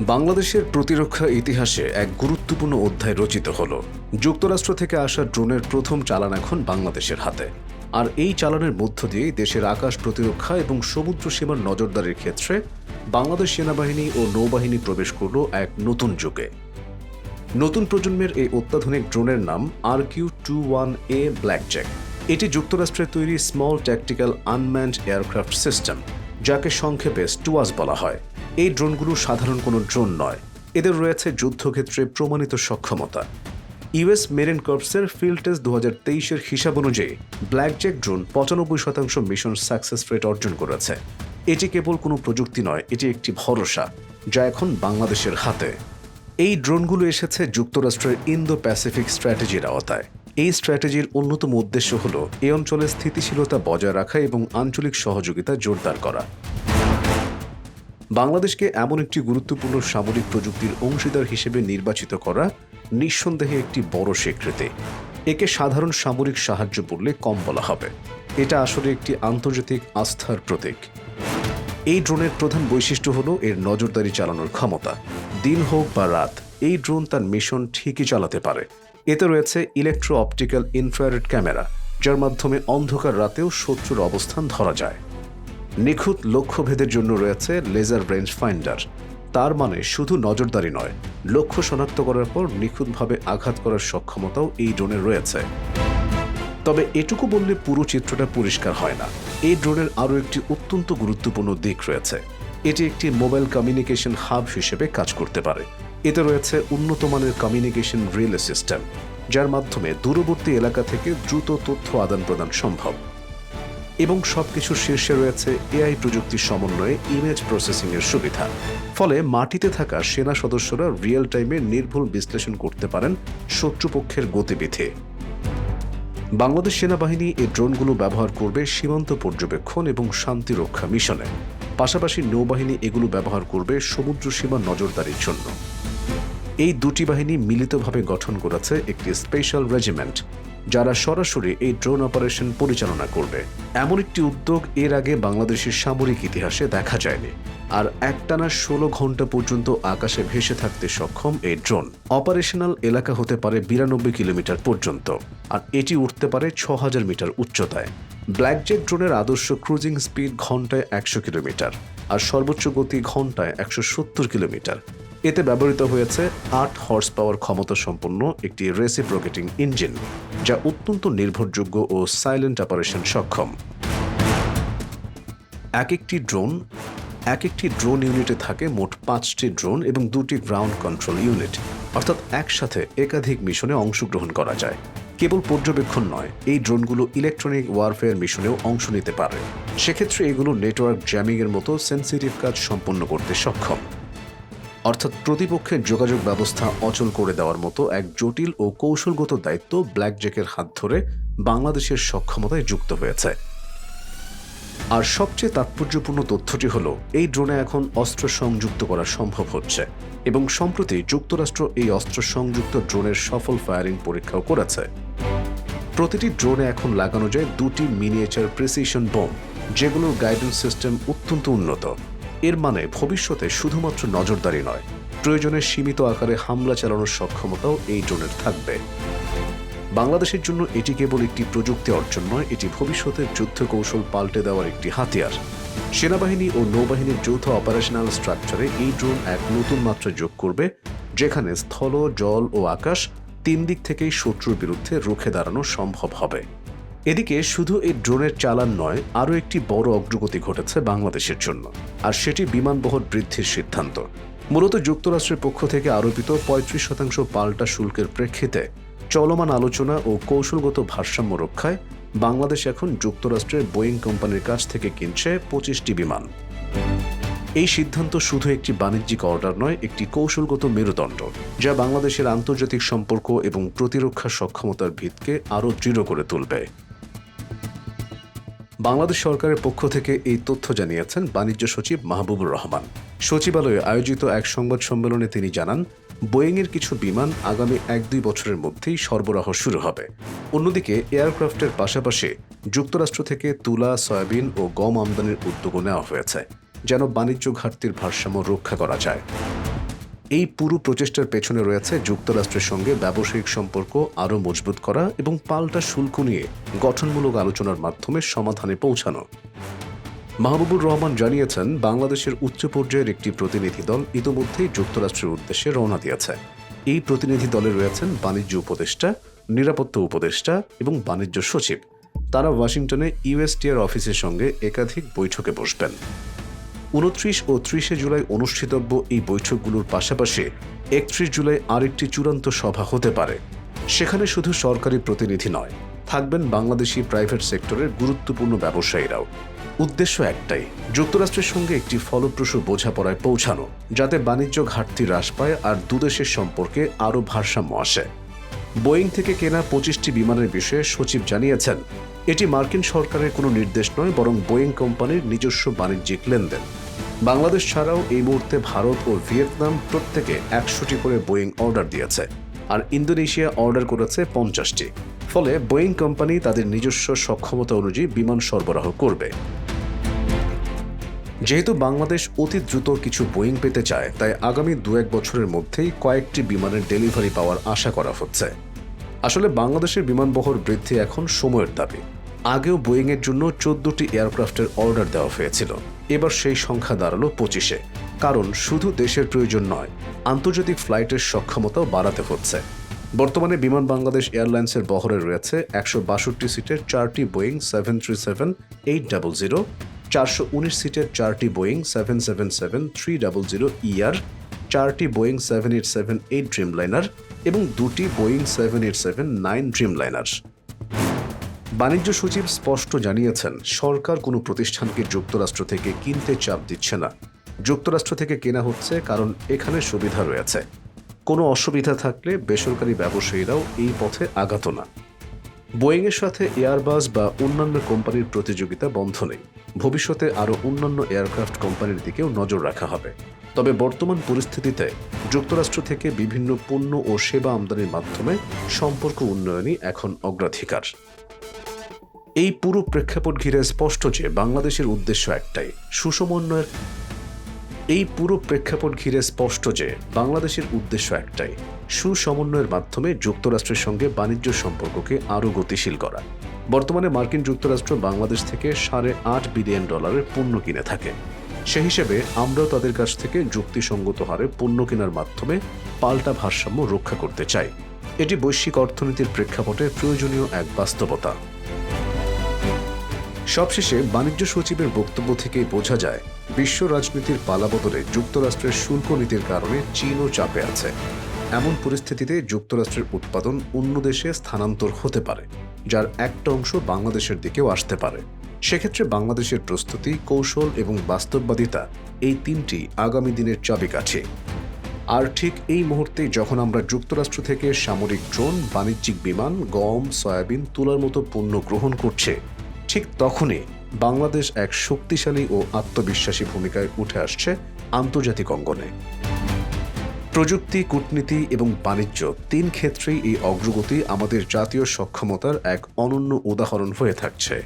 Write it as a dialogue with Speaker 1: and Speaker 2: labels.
Speaker 1: বাংলাদেশের প্রতিরক্ষা ইতিহাসে এক গুরুত্বপূর্ণ অধ্যায় রচিত হল, যুক্তরাষ্ট্র থেকে আসা ড্রোনের প্রথম চালান এখন বাংলাদেশের হাতে। আর এই চালানের মধ্য দিয়েই দেশের আকাশ প্রতিরক্ষা এবং সমুদ্র সীমার নজরদারির ক্ষেত্রে বাংলাদেশ সেনাবাহিনী ও নৌবাহিনী প্রবেশ করল এক নতুন যুগে। নতুন প্রজন্মের এই অত্যাধুনিক ড্রোনের নাম R Q two one A Blackjack এটি যুক্তরাষ্ট্রের তৈরি small tactical unmanned aircraft system, যাকে সংক্ষেপে স্টুয়াস বলা হয়। এই ড্রোনগুলো সাধারণ কোনো ড্রোন নয়। এদের রয়েছে যুদ্ধক্ষেত্রে প্রমাণিত সক্ষমতা। ইউএস মেরিন কর্পসের ফিল্ড টেস্ট দু হাজার তেইশের হিসাব অনুযায়ী ব্ল্যাকজ্যাক ড্রোন পঁচানব্বই শতাংশ মিশন সাকসেস রেট অর্জন করেছে। এটি কেবল কোনো প্রযুক্তি নয়, এটি একটি ভরসা, যা এখন বাংলাদেশের হাতে। এই ড্রোনগুলো এসেছে যুক্তরাষ্ট্রের ইন্দো প্যাসিফিক স্ট্র্যাটেজির আওতায়। এই স্ট্র্যাটেজির অন্যতম উদ্দেশ্য হল এই অঞ্চলে স্থিতিশীলতা বজায় রাখা এবং আঞ্চলিক সহযোগিতা জোরদার করা। বাংলাদেশকে এমন একটি গুরুত্বপূর্ণ সামরিক প্রযুক্তির অংশীদার হিসেবে নির্বাচিত করা নিঃসন্দেহে একটি বড় স্বীকৃতি। একে সাধারণ সামরিক সাহায্য বললে কম বলা হবে। এটা আসলে একটি আন্তর্জাতিক আস্থার প্রতীক। এই ড্রোনের প্রধান বৈশিষ্ট্য হল এর নজরদারি চালানোর ক্ষমতা। দিন হোক বা রাত, এই ড্রোন তার মিশন ঠিকই চালাতে পারে। এতে রয়েছে ইলেকট্রো অপটিক্যাল ইনফ্রারেড ক্যামেরা যার মাধ্যমে অন্ধকার রাতেও শত্রুর অবস্থান ধরা যায়। নিখুঁত লক্ষ্যভেদের জন্য রয়েছে লেজার রেঞ্জ ফাইন্ডার তার মানে শুধু নজরদারি নয়, লক্ষ্য শনাক্ত করার পর নিখুঁতভাবে আঘাত করার সক্ষমতাও এই ড্রোনের রয়েছে। তবে এটুকু বললে পুরো চিত্রটা পরিষ্কার হয় না। এই ড্রোনের আরও একটি অত্যন্ত গুরুত্বপূর্ণ দিক রয়েছে। এটি একটি মোবাইল কমিউনিকেশন হাব হিসেবে কাজ করতে পারে। এতে রয়েছে উন্নত মানের কমিউনিকেশন রিলে সিস্টেম যার মাধ্যমে দূরবর্তী এলাকা থেকে দ্রুত তথ্য আদান প্রদান সম্ভব। এবং সবকিছুর শীর্ষে রয়েছে এআই প্রযুক্তির সমন্বয়ে ইমেজ প্রসেসিং এর সুবিধা। ফলে মাটিতে থাকা সেনা সদস্যরা রিয়েল টাইমে নির্ভুল বিশ্লেষণ করতে পারেন শত্রুপক্ষের গতিবিধি। বাংলাদেশ সেনাবাহিনী এই ড্রোনগুলো ব্যবহার করবে সীমান্ত পর্যবেক্ষণ এবং শান্তি রক্ষা মিশনে। পাশাপাশি নৌবাহিনী এগুলো ব্যবহার করবে সমুদ্র সীমা নজরদারির জন্য। এই দুটি বাহিনী মিলিতভাবে গঠন করেছে একটি স্পেশাল রেজিমেন্ট, যারা সরাসরি এই ড্রোন অপারেশন পরিচালনা করবে। এমন একটি উদ্যোগ এর আগে বাংলাদেশের সামরিক ইতিহাসে দেখা যায়নি, আর একটানা ষোলো ঘণ্টা পর্যন্ত আকাশে ভেসে থাকতে সক্ষম এই ড্রোন। অপারেশনাল এলাকা হতে পারে বিরানব্বই কিলোমিটার পর্যন্ত, আর এটি উঠতে পারে ছ হাজার মিটার উচ্চতায়। ব্ল্যাকজেট ড্রোনের আদর্শ ক্রুজিং স্পিড ঘন্টায় একশো কিলোমিটার, আর সর্বোচ্চ গতি ঘন্টায় একশো সত্তর কিলোমিটার। এতে ব্যবহৃত হয়েছে আট হর্স পাওয়ার ক্ষমতা সম্পন্ন একটি রেসিপ্রোকেটিং ইঞ্জিন যা অত্যন্ত নির্ভরযোগ্য ও সাইলেন্ট অপারেশন সক্ষম। এক একটি ড্রোন এক একটি ড্রোন ইউনিটে থাকে মোট পাঁচটি ড্রোন এবং দুটি গ্রাউন্ড কন্ট্রোল ইউনিট অর্থাৎ একসাথে একাধিক মিশনে অংশগ্রহণ করা যায়। কেবল পর্যবেক্ষণ নয়, এই ড্রোনগুলো ইলেকট্রনিক ওয়ারফেয়ার মিশনেও অংশ নিতে পারে। সেক্ষেত্রে এগুলো নেটওয়ার্ক জ্যামিংয়ের মতো সেন্সিটিভ কাজ সম্পন্ন করতে সক্ষম। অর্থাৎ প্রতিপক্ষের যোগাযোগ ব্যবস্থা অচল করে দেওয়ার মতো এক জটিল ও কৌশলগত দায়িত্ব ব্ল্যাকজ্যাকের হাত ধরে বাংলাদেশের সক্ষমতায় যুক্ত হয়েছে। আর সবচেয়ে তাৎপর্যপূর্ণ তথ্যটি হল, এই ড্রোনে এখন অস্ত্র সংযুক্ত করা সম্ভব হচ্ছে এবং সম্প্রতি যুক্তরাষ্ট্র এই অস্ত্র সংযুক্ত ড্রোনের সফল ফায়ারিং পরীক্ষাও করেছে। প্রতিটি ড্রোনে এখন লাগানো যায় দুটি মিনিয়েচার প্রিসিশন বোম, যেগুলোর গাইডেন্স সিস্টেম অত্যন্ত উন্নত। এর মানে ভবিষ্যতে শুধুমাত্র নজরদারি নয়, প্রয়োজনে সীমিত আকারে হামলা চালানোর সক্ষমতাও এই ড্রোনের থাকবে। বাংলাদেশের জন্য এটি কেবল একটি প্রযুক্তি অর্জন নয়, এটি ভবিষ্যতের যুদ্ধ কৌশল পাল্টে দেওয়ার একটি হাতিয়ার। সেনাবাহিনী ও নৌবাহিনীর যৌথ অপারেশনাল স্ট্রাকচারে এই ড্রোন এক নতুন মাত্রা যোগ করবে, যেখানে স্থল, জল ও আকাশ তিন দিক থেকেই শত্রুর বিরুদ্ধে রুখে দাঁড়ানো সম্ভব হবে। এদিকে শুধু এই ড্রোনের চালান নয়, আরও একটি বড় অগ্রগতি ঘটেছে বাংলাদেশের জন্য, আর সেটি বিমানবহর বৃদ্ধির সিদ্ধান্ত। মূলত যুক্তরাষ্ট্রের পক্ষ থেকে আরোপিত পঁয়ত্রিশ শতাংশ পাল্টা শুল্কের প্রেক্ষিতে চলমান আলোচনা ও কৌশলগত ভারসাম্য রক্ষায় বাংলাদেশ এখন যুক্তরাষ্ট্রের বোয়িং কোম্পানির কাছ থেকে কিনছে পঁচিশটি বিমান। এই সিদ্ধান্ত শুধু একটি বাণিজ্যিক অর্ডার নয়, একটি কৌশলগত মেরুদণ্ড, যা বাংলাদেশের আন্তর্জাতিক সম্পর্ক এবং প্রতিরক্ষা সক্ষমতার ভিতকে আরও দৃঢ় করে তুলবে। বাংলাদেশ সরকারের পক্ষ থেকে এই তথ্য জানিয়েছেন বাণিজ্য সচিব মাহবুবুর রহমান। সচিবালয়ে আয়োজিত এক সংবাদ সম্মেলনে তিনি জানান, বোয়িংয়ের কিছু বিমান আগামী এক দুই বছরের মধ্যেই সরবরাহ শুরু হবে। অন্যদিকে এয়ারক্রাফটের পাশাপাশি যুক্তরাষ্ট্র থেকে তুলা, সয়াবিন ও গম আমদানির উদ্যোগও নেওয়া হয়েছে, যেন বাণিজ্য ঘাটতির ভারসাম্য রক্ষা করা যায়। এই পুরো প্রচেষ্টার পেছনে রয়েছে যুক্তরাষ্ট্রের সঙ্গে ব্যবসায়িক সম্পর্ক আরও মজবুত করা এবং পাল্টা শুল্ক নিয়ে গঠনমূলক আলোচনার মাধ্যমে সমাধানে পৌঁছানো। মাহবুবুর রহমান জানিয়েছেন, বাংলাদেশের উচ্চ পর্যায়ের একটি প্রতিনিধি দল ইতোমধ্যেই যুক্তরাষ্ট্রের উদ্দেশ্যে রওনা দিয়েছে। এই প্রতিনিধি দলে রয়েছেন বাণিজ্য উপদেষ্টা, নিরাপত্তা উপদেষ্টা এবং বাণিজ্য সচিব। তারা ওয়াশিংটনে ইউএসটিআর অফিসের সঙ্গে একাধিক বৈঠকে বসবেন। উনত্রিশ ও ত্রিশে জুলাই অনুষ্ঠিতব্য এই বৈঠকগুলোর পাশাপাশি একত্রিশ জুলাই আরেকটি চূড়ান্ত সভা হতে পারে। সেখানে শুধু সরকারি প্রতিনিধি নয়, থাকবেন বাংলাদেশি প্রাইভেট সেক্টরের গুরুত্বপূর্ণ ব্যবসায়ীরাও। উদ্দেশ্য একটাই, যুক্তরাষ্ট্রের সঙ্গে একটি ফলপ্রসূ বোঝাপড়ায় পৌঁছানো, যাতে বাণিজ্য ঘাটতি হ্রাস পায় আর দুদেশের সম্পর্কে আরও ভারসাম্য আসে। বোয়িং থেকে কেনা পঁচিশটি বিমানের বিষয়ে সচিব জানিয়েছেন এটি মার্কিন সরকারের কোনো নির্দেশ নয়, বরং বোয়িং কোম্পানির নিজস্ব বাণিজ্যিক লেনদেন। বাংলাদেশ ছাড়াও এই মুহূর্তে ভারত ও ভিয়েতনাম প্রত্যেকে একশোটি করে বোয়িং অর্ডার দিয়েছে, আর ইন্দোনেশিয়া অর্ডার করেছে পঞ্চাশটি। ফলে বোয়িং কোম্পানি তাদের নিজস্ব সক্ষমতা অনুযায়ী বিমান সরবরাহ করবে। যেহেতু বাংলাদেশ অতি দ্রুত কিছু বোয়িং পেতে চায়, তাই আগামী দু এক বছরের মধ্যেই কয়েকটি বিমানের ডেলিভারি পাওয়ার আশা করা হচ্ছে। আসলে বাংলাদেশের বিমানবহর বৃদ্ধি এখন সময়ের দাবি। আগেও বোয়িং এর জন্য চোদ্দটি এয়ারক্রাফটের অর্ডার দেওয়া হয়েছিল। এবার সেই সংখ্যা দাঁড়াল পঁচিশে। কারণ শুধু দেশের প্রয়োজন নয়, আন্তর্জাতিক ফ্লাইটের সক্ষমতাও বাড়াতে হচ্ছে। বর্তমানে বিমান বাংলাদেশ এয়ারলাইন্সের বহরে রয়েছে একশো বাষট্টি সিটের চারটি Boeing seven three seven eight double zero, চারশো উনিশ সিটের চারটি Boeing seven seven seven three double zero ER চারটি Boeing seven eight seven eight Dreamliner এবং দুটি Boeing seven eight seven nine dream Dreamliner. বাণিজ্য সচিব স্পষ্ট জানিয়েছেন, সরকার কোনো প্রতিষ্ঠানকে যুক্তরাষ্ট্র থেকে কিনতে চাপ দিচ্ছে না। যুক্তরাষ্ট্র থেকে কেনা হচ্ছে কারণ এখানে সুবিধা রয়েছে। কোনো অসুবিধা থাকলে বেসরকারি ব্যবসায়ীরাও এই পথে আগাত না। বোয়িংয়ের সাথে এয়ারবাস বা অন্যান্য কোম্পানির প্রতিযোগিতা বন্ধ নেই। ভবিষ্যতে আরও অন্যান্য এয়ারক্রাফট কোম্পানির দিকেও নজর রাখা হবে। তবে বর্তমান পরিস্থিতিতে যুক্তরাষ্ট্র থেকে বিভিন্ন পণ্য ও সেবা আমদানির মাধ্যমে সম্পর্ক উন্নয়নই এখন অগ্রাধিকার। এই পুরো প্রেক্ষাপট ঘিরে স্পষ্ট যে বাংলাদেশের উদ্দেশ্য একটাই, সুসমন্বয়ের। এই পুরো প্রেক্ষাপট ঘিরে স্পষ্ট যে বাংলাদেশের উদ্দেশ্য একটাই, সুসমন্বয়ের মাধ্যমে যুক্তরাষ্ট্রের সঙ্গে বাণিজ্য সম্পর্ককে আরও গতিশীল করা। বর্তমানে মার্কিন যুক্তরাষ্ট্র বাংলাদেশ থেকে সাড়ে আট বিলিয়ন ডলারের পণ্য কিনে থাকে। সে হিসেবে আমরাও তাদের কাছ থেকে যুক্তিসঙ্গত হারে পণ্য কেনার মাধ্যমে পাল্টা ভারসাম্য রক্ষা করতে চাই। এটি বৈশ্বিক অর্থনীতির প্রেক্ষাপটে প্রয়োজনীয় এক বাস্তবতা। সবশেষে বাণিজ্য সচিবের বক্তব্য থেকেই বোঝা যায়, বিশ্ব রাজনীতির পালাবদলে যুক্তরাষ্ট্রের শুল্ক নীতির কারণে চীনও চাপে আছে। এমন পরিস্থিতিতে যুক্তরাষ্ট্রের উৎপাদন অন্য দেশে স্থানান্তর হতে পারে, যার একটা অংশ বাংলাদেশের দিকেও আসতে পারে। সেক্ষেত্রে বাংলাদেশের প্রস্তুতি, কৌশল এবং বাস্তববাদিতা এই তিনটি আগামী দিনের চাবিকাঠি। আর ঠিক এই মুহূর্তে যখন আমরা যুক্তরাষ্ট্র থেকে সামরিক ড্রোন, বাণিজ্যিক বিমান, গম, সয়াবিন, তুলার মতো পণ্য গ্রহণ করছে ঠিক তখনই বাংলাদেশ এক শক্তিশালী ও আত্মবিশ্বাসী ভূমিকায় উঠে আসছে আন্তর্জাতিক অঙ্গনে। প্রযুক্তি, কূটনীতি এবং বাণিজ্য তিন ক্ষেত্রেই এই অগ্রগতি আমাদের জাতীয় সক্ষমতার এক অনন্য উদাহরণ হয়ে থাকছে।